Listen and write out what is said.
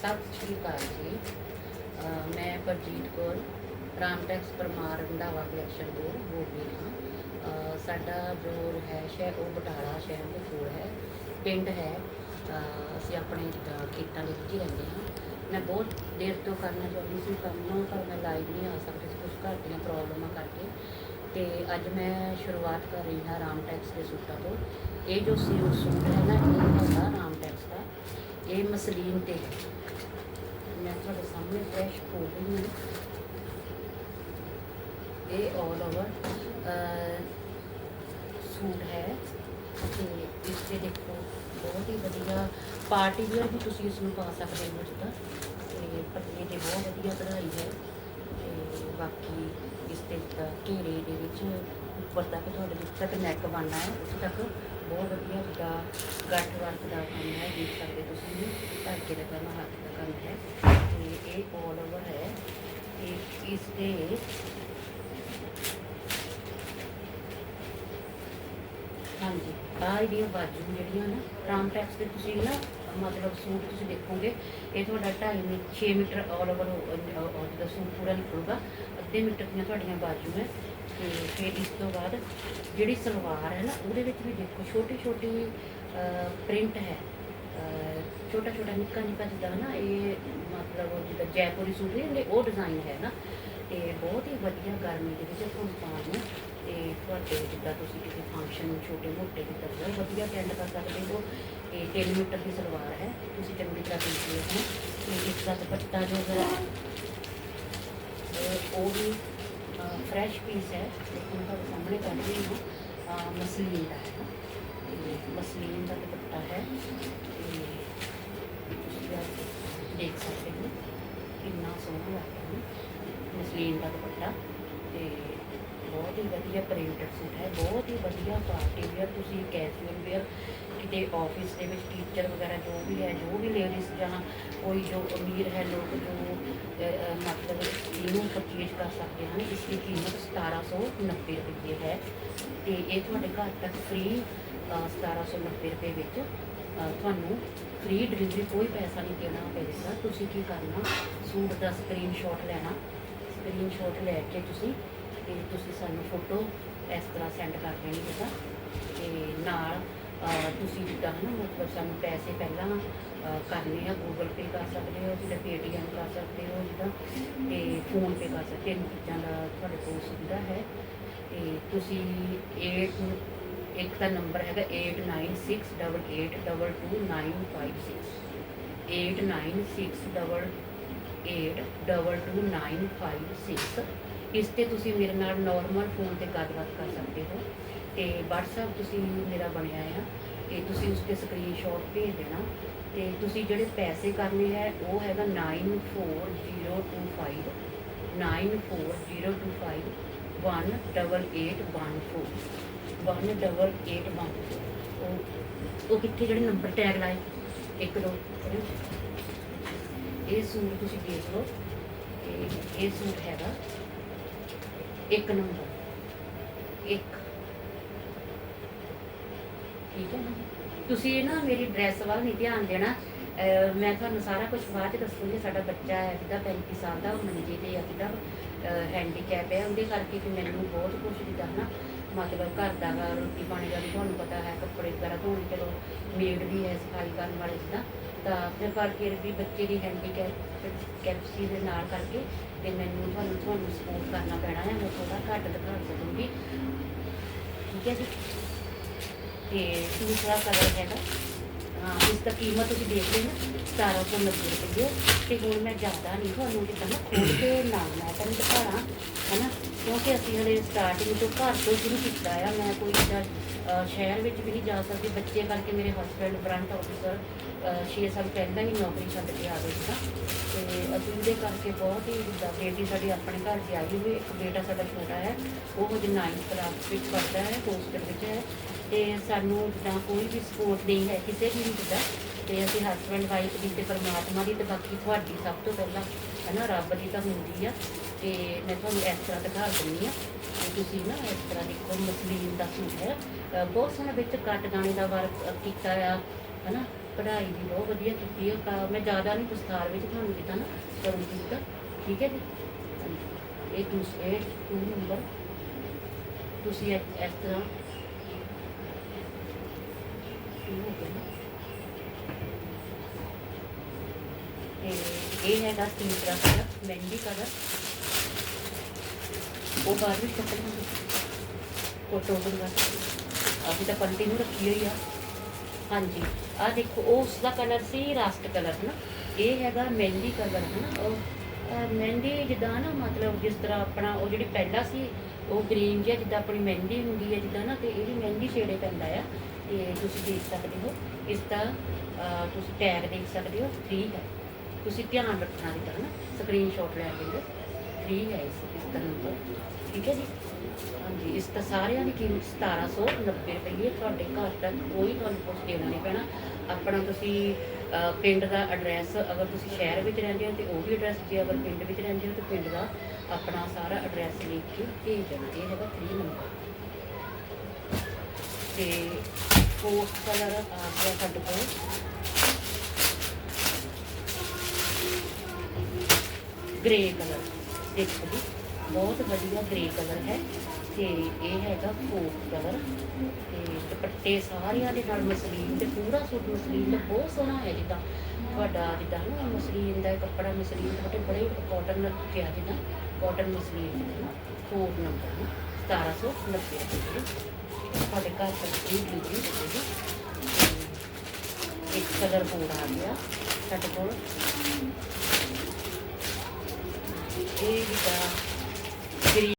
ਸਤਿ ਸ਼੍ਰੀ ਅਕਾਲ ਜੀ। ਮੈਂ ਪਰਜੀਤ ਕੌਰ ਰਾਮਟੈਕਸ ਪਰਮਾਰ, ਰੰਧਾਵਾ ਕਲੈਕਸ਼ਨ ਤੋਂ ਬੋਲ ਰਹੀ ਹਾਂ। ਸਾਡਾ ਜੋ ਰਹਿਸ਼ ਹੈ, ਉਹ ਬਟਾਲਾ ਸ਼ਹਿਰ ਦੇ ਕੋਲ ਹੈ। ਪਿੰਡ ਹੈ। ਅਸੀਂ ਆਪਣੇ ਜਿੱਦਾਂ ਖੇਤਾਂ ਦੇ ਵਿੱਚ ਹੀ ਰਹਿੰਦੇ ਹਾਂ। ਮੈਂ ਬਹੁਤ ਦੇਰ ਤੋਂ ਕਰਨਾ ਚਾਹੁੰਦੀ ਸੀ ਕੰਮ ਪਰ ਮੈਂ ਲਾਈਵ ਨਹੀਂ ਆ ਸਕਦੀ ਸੀ। ਕੁਝ ਘਰ ਦੀਆਂ ਪ੍ਰੋਬਲਮਾਂ ਕਰਕੇ। ਤੇ ਅੱਜ ਮੈਂ ਸ਼ੁਰੂਆਤ ਕਰ ਰਹੀ ਹਾਂ ਰਾਮਟੈਕਸ ਦੇ ਸੂਟਾਂ ਤੋਂ। ਇਹ ਜੋ ਸੀ ਸੂਟ ਹੈ ਨਾ, ਇਹ ਹੈਗਾ ਰਾਮਟੈਕਸ ਦਾ। ਇਹ ਮਸਲੀਨ ਤੇ ਹੈ। ਤੁਹਾਡੇ ਸਾਹਮਣੇ ਫਰੈਸ਼ ਖੋਲ ਰਹੀ ਇਹ ਆਲ ਓਵਰ ਸੂਟ ਹੈ। ਤੇ ਇਸ ਤੇ ਦੇਖੋ, ਬਹੁਤ ਹੀ ਵਧੀਆ ਪਾਰਟੀ ਵੀਅਰ ਵੀ ਤੁਸੀਂ ਇਸ ਨੂੰ ਪਾ ਸਕਦੇ ਹੋ ਜਿੱਦਾਂ ਤੇ। ਪਤਲੇ ਤੇ ਬਹੁਤ ਵਧੀਆ ਕਢਾਈ ਹੈ। ਤੇ ਬਾਕੀ ਇਸ ਤੇ ਘੇਰੇ ਦੇ ਵਿੱਚ ਉੱਪਰ ਤੱਕ ਤੁਹਾਡੇ ਜਿੱਥੇ ਤੱਕ ਨੈਕ ਬਣਨਾ ਹੈ, ਉੱਥੇ ਤੱਕ। ਬਹੁਤ ਵਧੀਆ ਜਿੱਦਾਂ ਗੱਠ ਵਰਕ ਦਾ ਕੰਮ ਹੈ, ਦੇਖ ਸਕਦੇ ਤੁਸੀਂ ਵੀ ਧਾਗੇ ਦਾ ਕੰਮ ਹੱਥ ਦਾ ਕੰਮ ਹੈ। ਤੇ ਇਹ ਆਲ ਓਵਰ ਹੈ। ਤੇ ਇਸ ਦੇ ਹਾਂਜੀ, ਆਹ ਇਹਦੀਆਂ ਬਾਜੂ ਜਿਹੜੀਆਂ ਨਾ, ਰਾਮ ਟੈਕਸ ਦੇ ਤੁਸੀਂ ਨਾ, ਮਤਲਬ ਸੂਟ ਤੁਸੀਂ ਦੇਖੋਗੇ, ਇਹ ਤੁਹਾਡਾ 2.5 ਮੀ 6 ਮੀਟਰ ਆਲ ਓਵਰ ਦਾ ਸੂਟ ਪੂਰਾ ਨਿਕਲੂਗਾ। ਅੱਧੇ ਮੀਟਰ ਦੀਆਂ ਤੁਹਾਡੀਆਂ ਬਾਜੂ ਹੈ। ਤੇ ਫਿਰ ਇਸ ਤੋਂ ਬਾਅਦ ਜਿਹੜੀ ਸਲਵਾਰ ਹੈ ਨਾ, ਉਹਦੇ ਵਿੱਚ ਵੀ ਦੇਖੋ ਛੋਟੀ ਛੋਟੀ ਪ੍ਰਿੰਟ ਹੈ। ਛੋਟਾ ਛੋਟਾ ਨਿੱਕਾ ਨਿੱਕਾ ਜਿੱਦਾਂ ਨਾ, ਇਹ ਮਤਲਬ ਜਿੱਦਾਂ ਜੈਪੁਰੀ ਸੂਟ ਨਹੀਂ ਹੁੰਦੇ, ਉਹ ਡਿਜ਼ਾਈਨ ਹੈ ਨਾ। ਤੇ ਬਹੁਤ ਹੀ ਵਧੀਆ ਗਰਮੀ ਦੇ ਵਿੱਚ ਤੁਹਾਨੂੰ ਪਾਉਣ ਨੂੰ, ਤੇ ਤੁਹਾਡੇ ਜਿੱਦਾਂ ਤੁਸੀਂ ਕਿਸੇ ਫੰਕਸ਼ਨ ਛੋਟੇ ਮੋਟੇ ਜਿੱਦਾਂ ਬਹੁਤ ਵਧੀਆ ਅਟੈਂਡ ਕਰ ਸਕਦੇ ਹੋ ਇਹ 3 ਮੀਟਰ ਦੀ ਸਲਵਾਰ ਹੈ। ਤੁਸੀਂ ਚੰਗੀ ਤਰ੍ਹਾਂ ਦੇਖ ਇਸ ਦਾ ਦੁਪੱਟਾ ਜੋ ਹੈ ਉਹ ਵੀ ਫਰੈਸ਼ ਪੀਸ ਹੈ ਲੇਕਿਨ ਤੁਹਾਡੇ ਸਾਹਮਣੇ ਕਰ ਰਹੀ ਹਾਂ ਮਸਲੀਨ ਦਾ ਹੈ ਤੇ ਮਸਲੀਨ ਦਾ ਦੁਪੱਟਾ ਹੈ ਤੇ ਤੁਸੀਂ ਆਹ ਦੇਖ ਸਕਦੇ ਹੋ ਕਿੰਨਾ ਸੋਹਣਾ ਲੱਗਦਾ ਬਹੁਤ ਹੀ ਵਧੀਆ ਪ੍ਰਿੰਟਡ ਸੂਟ ਹੈ, ਬਹੁਤ ਹੀ ਵਧੀਆ ਪਾਰਟੀ ਵੇਅਰ ਤੁਸੀਂ ਕੈਜੂਅਲ ਵੇਅਰ ਕਿਤੇ ਆਫਿਸ ਦੇ ਵਿੱਚ ਟੀਚਰ ਵਗੈਰਾ ਜੋ ਵੀ ਹੈ, ਜੋ ਵੀ ਲੇਡੀਜ਼ ਜਾਂ ਕੋਈ ਜੋ ਅਮੀਰ ਹੈ ਲੋਕ ਜੋ ਮਤਲਬ ਇਹਨੂੰ ਪਰਚੇਜ ਕਰ ਸਕਦੇ ਹਨ, ਇਸ ਦੀ ਕੀਮਤ 1790 ਰੁਪਏ ਹੈ ਤੇ ਇਹ ਤੁਹਾਡੇ ਘਰ ਤੱਕ ਫ੍ਰੀ 1790 ਰੁਪਏ ਵਿੱਚ ਤੁਹਾਨੂੰ ਫ੍ਰੀ ਡਿਲੀਵਰੀ ਕੋਈ ਪੈਸਾ ਨਹੀਂ ਦੇਣਾ ਪਏਗਾ, ਤੁਸੀਂ ਕੀ ਕਰਨਾ, ਸੂਟ ਦਾ ਸਕਰੀਨਸ਼ਾਟ ਲੈਣਾ ਸਕਰੀਨਸ਼ਾਟ ਲੈ ਕੇ ਤੁਸੀਂ ਤੇ ਤੁਸੀਂ ਸਾਨੂੰ ਫੋਟੋ ਇਸ ਤਰ੍ਹਾਂ ਸੈਂਡ ਕਰ ਦੇਣੀ ਜਿੱਦਾਂ ਤੇ ਨਾਲ ਤੁਸੀਂ ਜਿੱਦਾਂ ਨਾ ਮਤਲਬ ਸਾਨੂੰ ਪੈਸੇ ਪਹਿਲਾਂ ਕਰਨੇ ਆ ਗੂਗਲ ਪੇ ਕਰ ਸਕਦੇ ਹੋ, ਜਿੱਦਾਂ ਪੇਟੀਐਮ ਕਰ ਸਕਦੇ ਹੋ, ਜਿੱਦਾਂ। ਤੇ ਫੋਨ ਪੇ ਕਰ ਸਕਦੇ ਤਿੰਨ ਚੀਜ਼ਾਂ ਦਾ ਤੁਹਾਡੇ ਕੋਲ ਸੁਵਿਧਾ ਹੈ। ਤੇ ਤੁਸੀਂ 8 ਇੱਕ ਦਾ ਨੰਬਰ ਹੈਗਾ 8968822956 8968822956 ਇਸ ਤੇ ਤੁਸੀਂ ਮੇਰੇ ਨਾਲ ਨਾਰਮਲ ਫੋਨ ਤੇ ਗੱਲਬਾਤ ਕਰ ਸਕਦੇ ਹੋ। ਤੇ WhatsApp ਤੁਸੀਂ ਮੇਰਾ ਬਣਿਆ ਆ। ਤੇ ਤੁਸੀਂ ਉਸ ਤੇ ਸਕਰੀਨਸ਼ਾਟ ਭੇਜ ਦੇਣਾ। ਤੇ ਤੁਸੀਂ ਜਿਹੜੇ ਪੈਸੇ ਕਰਨੇ ਹੈ, ਉਹ ਹੈਗਾ 94025 94025 18814 18814 ਉਹ ਉਹ ਕਿੱਥੇ ਜਿਹੜੇ ਨੰਬਰ ਟੈਗ ਲਾਏ? ਇੱਕ ਦੋ ਇਹ ਸੂਟ ਤੁਸੀਂ ਦੇਖ ਲਓ। ਇਹ ਇਹ ਸੂਟ ਹੈਗਾ ਇੱਕ ਨੰਬਰ। ਇੱਕ। ਠੀਕ ਹੈ ਨਾ? ਤੁਸੀਂ ਇਹ ਨਾ ਮੇਰੀ ਡਰੈਸ ਵੱਲ ਨਹੀਂ ਧਿਆਨ ਦੇਣਾ। ਮੈਂ ਤੁਹਾਨੂੰ ਸਾਰਾ ਕੁਝ ਬਾਅਦ ਚ ਦੱਸੂਗੀ। ਸਾਡਾ ਬੱਚਾ ਹੈ ਜਿਹਦਾ 35 ਸਾਲ ਦਾ, ਉਹ ਮੰਜੇ ਤੇ ਆ ਜਿਹਦਾ ਹੈਂਡੀਕੈਪ ਹੈ। ਉਹਦੇ ਕਰਕੇ ਕਿ ਮੈਨੂੰ ਬਹੁਤ ਕੁਝ ਜਿੱਦਾਂ ਨਾ ਮਤਲਬ ਘਰ ਦਾ ਰੋਟੀ ਪਾਣੀ ਦਾ ਵੀ ਤੁਹਾਨੂੰ ਪਤਾ ਹੈ, ਕੱਪੜੇ ਵਗੈਰਾ ਧੋਣ ਚਲੋ ਮੇਡ ਵੀ ਹੈ ਸਫ਼ਾਈ ਕਰਨ ਵਾਲੇ ਜਿੱਦਾਂ। ਤਾਂ ਫਿਰ ਪਰ ਫਿਰ ਵੀ ਬੱਚੇ ਦੀ ਹੈਂਡੀਕੈਪ ਕੈਪਸੀ ਦੇ ਨਾਲ ਕਰਕੇ ਤੇ ਮੈਨੂੰ ਤੁਹਾਨੂੰ ਤੁਹਾਨੂੰ ਸਪੋਰਟ ਕਰਨਾ ਪੈਣਾ ਹੈ, ਮੈਂ ਥੋੜਾ ਘੱਟ ਦਿਖਾ ਸਕੂੰਗੀ ਠੀਕ ਹੈ ਜੀ? ਤੇ ਦੂਸਰਾ ਕਲਰ ਹੈਗਾ ਹਾਂ ਇਸ ਦਾ ਕੀਮਤ ਤੁਸੀਂ ਦੇਖ ਰਹੇ ਨਾ 1790 ਰੁਪਏ। ਤੇ ਹੁਣ ਮੈਂ ਜ਼ਿਆਦਾ ਨਹੀਂ, ਤੁਹਾਨੂੰ ਜਿੱਦਾਂ ਨਾ ਖੋਲ ਕੇ ਨਾਲ ਮੈਂ ਤੁਹਾਨੂੰ ਦਿਖਾਣਾ, ਹੈਨਾ? ਕਿਉਂਕਿ ਅਸੀਂ ਹਲੇ ਸਟਾਰਟਿੰਗ ਤੋਂ ਘਰ ਤੋਂ ਸ਼ੁਰੂ ਕੀਤਾ ਆ, ਮੈਂ ਕੋਈ ਇੱਦਾਂ ਸ਼ਹਿਰ ਵਿੱਚ ਵੀ ਨਹੀਂ ਜਾ ਸਕਦੀ, ਬੱਚੇ ਕਰਕੇ ਮੇਰੇ ਹਸਬੰਡ ਬ੍ਰਾਂਟ ਆਫਿਸਰ 6 ਸਾਲ ਪਹਿਲਾਂ ਹੀ ਨੌਕਰੀ ਛੱਡ ਕੇ ਆ ਗਏ ਸੀ ਤੇ ਅਸੀਂ ਉਹਦੇ ਕਰਕੇ ਬਹੁਤ ਹੀ ਜਿੱਦਾਂ ਬੇਟੀ ਸਾਡੀ ਆਪਣੇ ਘਰ 'ਚ ਆਈ ਹੋਈ, ਇੱਕ ਬੇਟਾ ਸਾਡਾ ਛੋਟਾ ਹੈ, ਉਹ ਹਜੇ 9th ਕਲਾਸ ਵਿੱਚ ਪੜ੍ਹਦਾ ਹੈ ਹੋਸਟਲ ਵਿੱਚ ਹੈ। ਤੇ ਸਾਨੂੰ ਜਿੱਦਾਂ ਕੋਈ ਵੀ ਸਪੋਰਟ ਨਹੀਂ ਹੈ, ਕਿਸੇ ਵੀ ਨਹੀਂ ਜਿੱਦਾਂ। ਤੇ ਅਸੀਂ ਹਸਬੰਡ ਵਾਈਫ ਦੀ ਤੇ ਪਰਮਾਤਮਾ ਦੀ ਤੇ ਬਾਕੀ ਤੁਹਾਡੀ ਸਭ ਤੋਂ ਪਹਿਲਾਂ ਹੈ ਨਾ ਰੱਬ ਦੀ ਤਾਂ ਹੁੰਦੀ ਆ। ਤੇ ਮੈਂ ਤੁਹਾਨੂੰ ਇਸ ਤਰ੍ਹਾਂ ਦਿਖਾ ਦਿੰਦੀ ਆ ਤੇ ਤੁਸੀਂ ਨਾ ਇਸ ਤਰ੍ਹਾਂ ਦੇਖੋ, ਮਸਲੀਨ ਦਾ ਸੂਟ ਹੈ। ਬਹੁਤ ਸੋਹਣਾ ਵਿੱਚ ਕੱਟ ਦਾਣੇ ਦਾ ਵਰਕ ਕੀਤਾ ਆ ਹੈ ਨਾ ਪੜ੍ਹਾਈ ਦੀ ਬਹੁਤ ਵਧੀਆ ਕੀਤੀ ਹੈ ਮੈਂ ਜ਼ਿਆਦਾ ਨਹੀਂ ਵਿਸਥਾਰ ਵਿੱਚ ਤੁਹਾਨੂੰ ਦਿੱਤਾ ਨਾ ਕਰੂੰਗੀ ਤਾਂ ਠੀਕ ਹੈ ਜੀ? ਹਾਂਜੀ। ਇਹ ਦੂਸਰੇ ਟੂ ਨੰਬਰ ਤੁਸੀਂ ਇਸ ਤਰ੍ਹਾਂ ਇਹ ਹੈਗਾ ਤੀਸਰਾ ਕਲਰ ਮਹਿੰਦੀ ਕਲਰ ਉਹ ਬਾਅਦ ਵਿੱਚ ਕੱਪੜੇ ਫੋਟੋ ਬਣਵਾ ਅਸੀਂ ਤਾਂ ਕੰਟੀਨਿਊ ਰੱਖੀ ਹੋਈ ਆ। ਹਾਂਜੀ ਆ ਦੇਖੋ ਉਹ ਉਸ ਦਾ ਕਲਰ ਸੀ ਰਾਸਟ ਕਲਰ ਨਾ ਇਹ ਹੈਗਾ ਮਹਿੰਦੀ ਕਲਰ ਹੈ ਨਾ ਉਹ ਮਹਿੰਦੀ ਜਿੱਦਾਂ ਨਾ ਮਤਲਬ ਜਿਸ ਤਰ੍ਹਾਂ ਆਪਣਾ ਉਹ ਜਿਹੜੀ ਪਹਿਲਾ ਸੀ, ਉਹ ਗ੍ਰੀਨ ਜਿਹਾ ਜਿੱਦਾਂ ਆਪਣੀ ਮਹਿੰਦੀ ਹੁੰਦੀ ਹੈ ਜਿੱਦਾਂ ਨਾ, ਤੇ ਇਹਦੀ ਮਹਿੰਦੀ ਸ਼ੇਡੇ ਪੈਂਦਾ ਆ, ਤੇ ਤੁਸੀਂ ਦੇਖ ਸਕਦੇ ਹੋ, ਇਸ ਦਾ ਤੁਸੀਂ ਟੈਗ ਦੇਖ ਸਕਦੇ ਹੋ 3 ਹੈ। ਤੁਸੀਂ ਧਿਆਨ ਰੱਖਣਾ ਦੀ ਤਰ੍ਹਾਂ ਨਾ ਸਕਰੀਨਸ਼ਾਟ ਲੈ ਕੇ ਲਓ 3 ਹੈ ਇਸ ਇਸ ਦਾ ਨੰਬਰ ਠੀਕ ਹੈ ਜੀ? ਹਾਂਜੀ, ਇਸ ਤਾਂ ਸਾਰਿਆਂ ਦੀ ਕੀਮਤ 1790 ਰੁਪਏ ਹੈ ਤੁਹਾਡੇ ਘਰ ਤੱਕ ਕੋਈ ਤੁਹਾਨੂੰ ਕੁਛ ਦੇਣਾ ਨਹੀਂ ਪੈਣਾ। ਆਪਣਾ ਤੁਸੀਂ ਪਿੰਡ ਦਾ ਐਡਰੈਸ ਅਗਰ ਤੁਸੀਂ ਸ਼ਹਿਰ ਵਿੱਚ ਰਹਿੰਦੇ ਹੋ ਤੇ ਉਹ ਵੀ ਐਡਰੈਸ ਜੇ ਅਗਰ ਪਿੰਡ ਵਿੱਚ ਰਹਿੰਦੇ ਹੋ ਤੇ ਪਿੰਡ ਦਾ ਆਪਣਾ ਸਾਰਾ ਐਡਰੈਸ ਲਿਖ ਕੇ ਭੇਜ ਦੇਣਾ ਇਹ ਹੈਗਾ 3 ਨੰਬਰ ਤੇ ਪੋਸਟ ਕਲਰ ਆ ਗਿਆ ਸਾਡੇ ਕੋਲ ਗ੍ਰੇ ਕਲਰ ਦੇਖੋ ਜੀ। ਬਹੁਤ ਵਧੀਆ ਗ੍ਰੇ ਕਲਰ ਹੈ। ਤੇ ਇਹ ਹੈਗਾ ਕੋਕ ਕਲਰ ਤੇ ਸਾਰਿਆਂ ਦੇ ਨਾਲ ਮਸਲੀਨ ਤੇ ਪੂਰਾ ਸੂਟ ਮਸਲੀਨ ਦਾ ਬਹੁਤ ਸੋਹਣਾ ਹੈ ਜਿੱਦਾਂ ਤੁਹਾਡਾ ਜਿੱਦਾਂ ਨਾ ਮਸਲੀਨ ਦਾ ਕੱਪੜਾ ਮਸਲੀਨ ਦਾ ਬੜੇ ਕਾਟਨ ਕਿਹਾ ਜਿੱਦਾਂ ਕਾਟਨ ਮਸਲੀਨ ਜਿੱਦਾਂ ਕੋਕ ਨੰਬਰ 1790 ਰੁਪਏ ਤੁਹਾਡੇ ਘਰ ਤੱਕ ਫ੍ਰੀ ਡਿਲੀਵਰੀ ਹੋਵੇਗੀ ਤੇ ਇੱਕ ਕਲਰ ਹੋਰ ਆ ਗਿਆ ਸਾਡੇ ਕੋਲ। ਇਹ ਜਿੱਦਾਂ